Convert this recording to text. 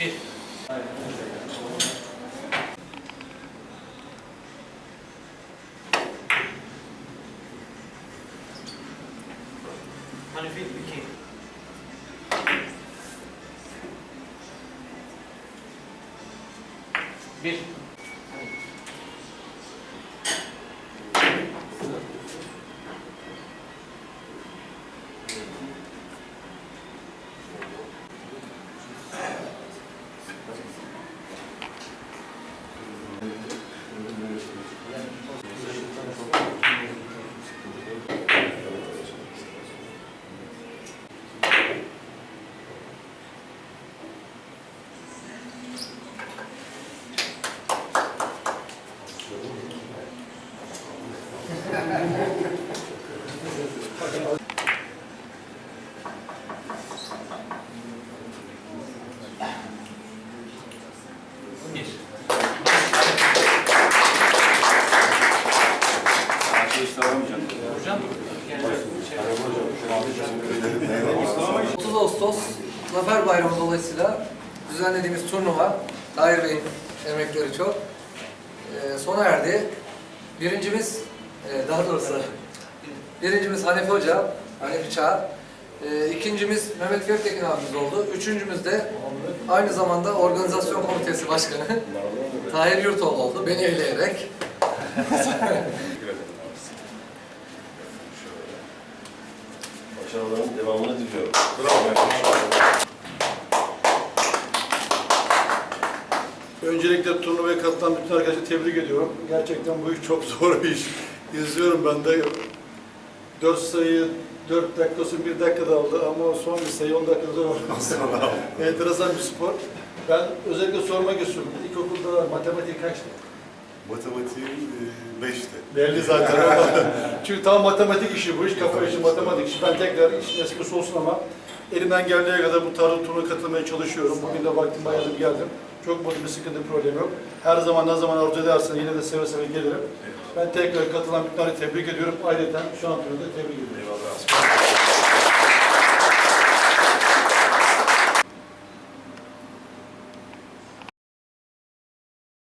Bir. Hanefi iki. Bir. Hocam. Yani şey. 30 Ağustos Zafer Bayramı dolayısıyla düzenlediğimiz turnuva, Tahir Bey'in emekleri çok, e, sona erdi. Birincimiz, e, daha doğrusu birincimiz Hanefi Hoca, Hanefi Çağ. E, ikincimiz Mehmet Göktekin abimiz oldu. Üçüncümüz de aynı zamanda organizasyon komitesi başkanı Tahir Yurtoğlu oldu, beni eleyerek. Başarıların devamını diliyorum. Bravo. Öncelikle turnuvaya katılan bütün arkadaşları tebrik ediyorum. Gerçekten bu iş çok zor bir iş. İzliyorum ben de. 4 sayı 4 dakikası 1 dakikada aldı ama son bir sayı 10 dakikada olmaz. Enteresan bir spor. Ben özellikle sormak istiyorum. İlkokulda matematik kaçtı? Matematiğim 5'te. Belli zaten. Çünkü tam matematik işi bu iş, kafa işi, matematik işi. Ben tekrar işin esprisi olsun ama elimden geldiği kadar bu tarz turnuva katılmaya çalışıyorum. Bugün de vaktim ayırdım geldim. Çok büyük bir sıkıntı, problem yok. Her zaman ne zaman arzu edersen yine de seve seve gelirim. Ben tekrar katılan bütün tebrik ediyorum. Ayrıca an turnuvada tebrik ediyorum. Eyvallah.